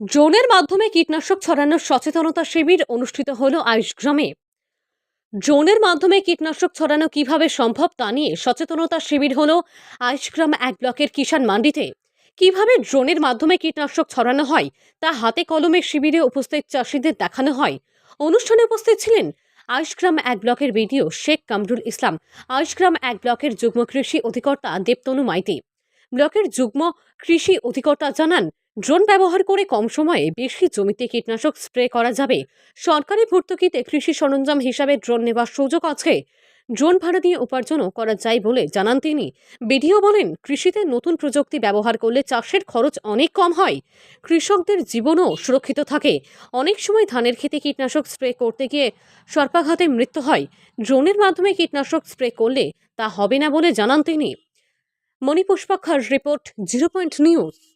ড্রোনের মাধ্যমে কীটনাশক ছড়ানোর সচেতনতা শিবির অনুষ্ঠিত হল আইসগ্রামে। ড্রোনের মাধ্যমে কীটনাশক ছড়ানো কীভাবে সম্ভব তা নিয়ে সচেতনতা শিবির হল আইসগ্রাম এক ব্লকের কিষাণ মান্ডিতে। কীভাবে ড্রোনের মাধ্যমে কীটনাশক ছড়ানো হয় তা হাতে কলমে শিবিরে উপস্থিত চাষিদের দেখানো হয়। অনুষ্ঠানে উপস্থিত ছিলেন আইসগ্রাম এক ব্লকের বিডিও শেখ কামরুল ইসলাম, আইসগ্রাম এক ব্লকের যুগ্ম কৃষি অধিকর্তা দেবতনু মাইতি। ব্লকের যুগ্ম কৃষি অধিকর্তা জানান ড্রোন ব্যবহার করে কম সময়ে বেশি জমিতে কীটনাশক স্প্রে করা যাবে। সরকারি ভর্তুকিতে কৃষি সরঞ্জাম হিসাবে ড্রোন নেওয়ার সুযোগ আছে। ড্রোন ভাড়া দিয়ে উপার্জনও করা যায় বলে জানান তিনি। বিডিও বলেন, কৃষিতে নতুন প্রযুক্তি ব্যবহার করলে চাষের খরচ অনেক কম হয়। কৃষকদের জীবনও সুরক্ষিত থাকে। অনেক সময় ধানের খেতে কীটনাশক স্প্রে করতে গিয়ে সর্পাঘাতে মৃত্যু হয়। ড্রোনের মাধ্যমে কীটনাশক স্প্রে করলে তা হবে না বলে জানান তিনি। মণিপুষ্পাক্ষার রিপোর্ট, জিরো পয়েন্ট নিউজ।